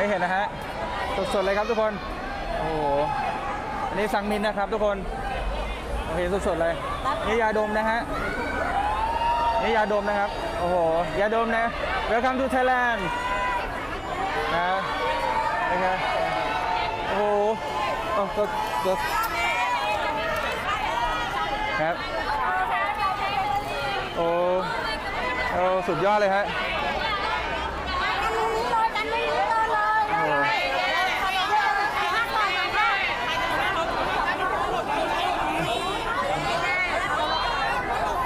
ได้เห็นนะฮะสดๆเลยครับทุกคนโอ้โหอันนี้สังมินนะครับทุกคนโอเคสดๆเลยนี่ยาดมนะฮะนี่ยาดมนะครับโอ้โหยาดมนะ Welcome to Thailand นะโอเคโอ้โหโอ้สดสดครับโอ้โอ้สุดยอดเลยฮะ โอ้โห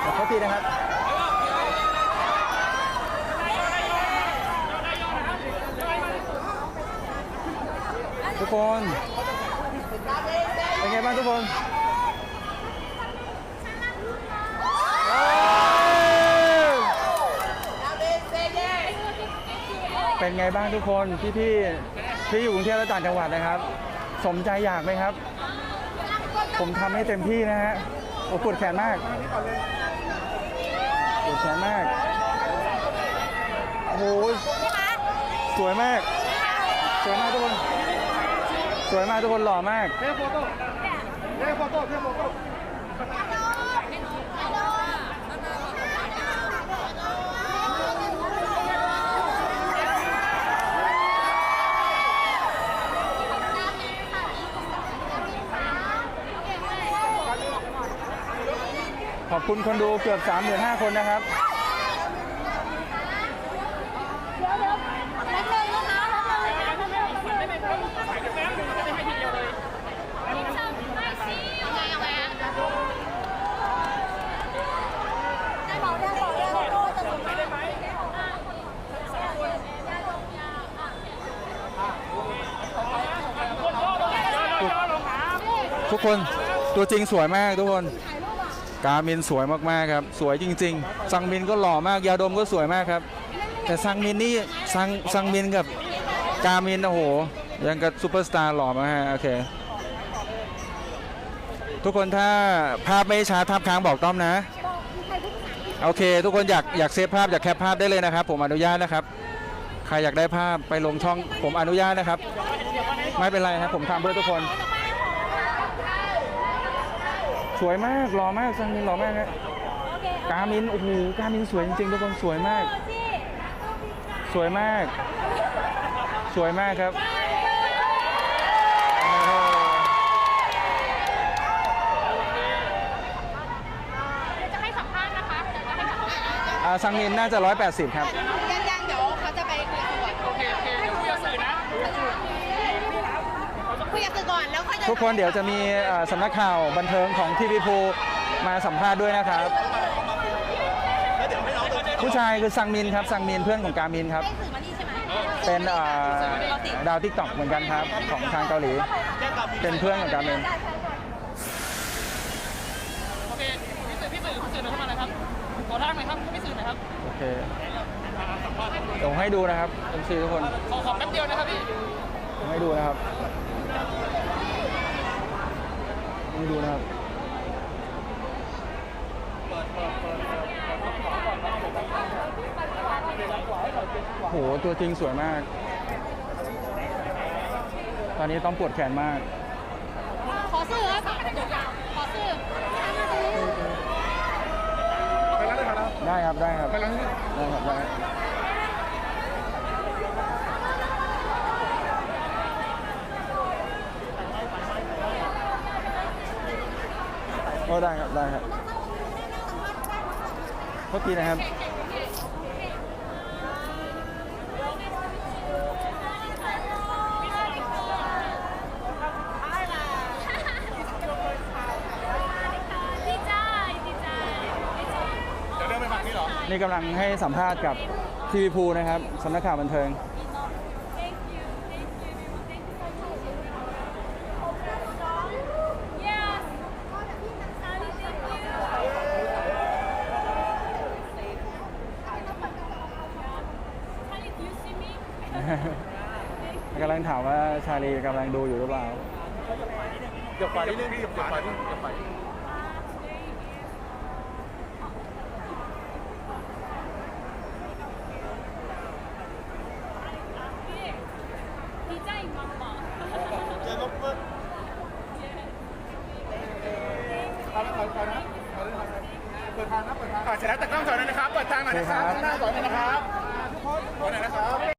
ขอโทษที นะครับทุกคนเป็นไงบ้างทุกคนโอ้ยเป็นไงบ้างทุกคนพี่พี่ๆที่อยู่กรุงเทพและต่างจังหวัดนะครับ สมใจอยากไหมครับ ผมทำให้เต็มที่นะฮะโอ้ปวดแขนมากปวด แชร์มาก โอ้ยสวยมาก สวยมากทุกคน สวยมากทุกคนหล่อมาก เทโฟโต้เทโฟโต้เทโฟโต้ ขอบคุณคนดูเกือบ 35,000 คนนะครับ ทุกคนตัวจริงสวยมากทุกคน กามินสวยมากๆครับ สวยจริง ๆ ซังมินก็หล่อมาก ยาดมก็สวยมากครับ แต่ซังมินนี่ซังซังมินกับกามินโอ้โห ยังกับซูเปอร์สตาร์หล่อมากฮะโอเค ทุกคนถ้าภาพไม่ช้าทับค้างบอกต้อมนะ โอเค ทุกคนอยากอยากเซฟภาพอยากแคปภาพได้เลยนะครับ ผมอนุญาตนะครับ ใครอยากได้ภาพไปลงช่องผมอนุญาตนะครับ ไม่เป็นไรครับผมทำเพื่อทุกคน ส วยมากหล่อมากซังมินหล่อมากฮะกามินโอ้โหกามินสวยจริงๆทุกคนสวยมาก สวยมาก สวยมากครับโอ้โหอ่าซังมินน่าจะ 180 ครับ ทุกคนเดี๋ยวจะมีเอ่อสำนักข่าวบันเทิงของทีวีพูมาสัมภาษณ์ด้วยนะครับ ผู้ชายคือซังมินครับซังมินเพื่อนของกามินครับให้สื่อมานี่ใช่ไหมเป็นเอ่อดาวทิกตอกเหมือนกันครับ ของทางเกาหลี เป็นเพื่อนของกามินโอเคพี่สื่อพี่สื่อพี่สื่อหน่อยเข้ามาหน่อยครับขอทางหน่อยครับพี่สื่อหน่อยครับโอเคเดี๋ยวให้ดูนะครับเอ็มซีทุกคนขอขอแป๊บเดียวนะครับพี่ให้ดูนะครับ ให้ดูนะครับโหตัวจริงสวยมาก ตอนนี้ต้องปวดแขนมาก ขอสื่อครับขอสื่อได้ครับได้ครับได้ครับได้ครับ โอ้ได้ครับได้ครับโทษทีนะครับดีใจดีใจดีใจนี่กำลังให้สัมภาษณ์กับทีวีพูนะครับสำนักข่าวบันเทิง กำลังถามว่าชาลีกำลังดูอยู่หรือเปล่า เดี๋ยวขวานิดนึงเดี๋ยวขวานิดนึงเดี๋ยวขวานิดนึง Uh, today is ใจมากเจอรบเพิ่มเอาละถอยถอยนะถอยนะเปิดทางนะเปิดทางอ่าเสร็จแล้วตะกล้องถอยหน่อยนะครับ เปิดทางหน่อยนะครับข้างหน้าถอยหน่อยนะครับทุกคนถอยหน่อยนะครับ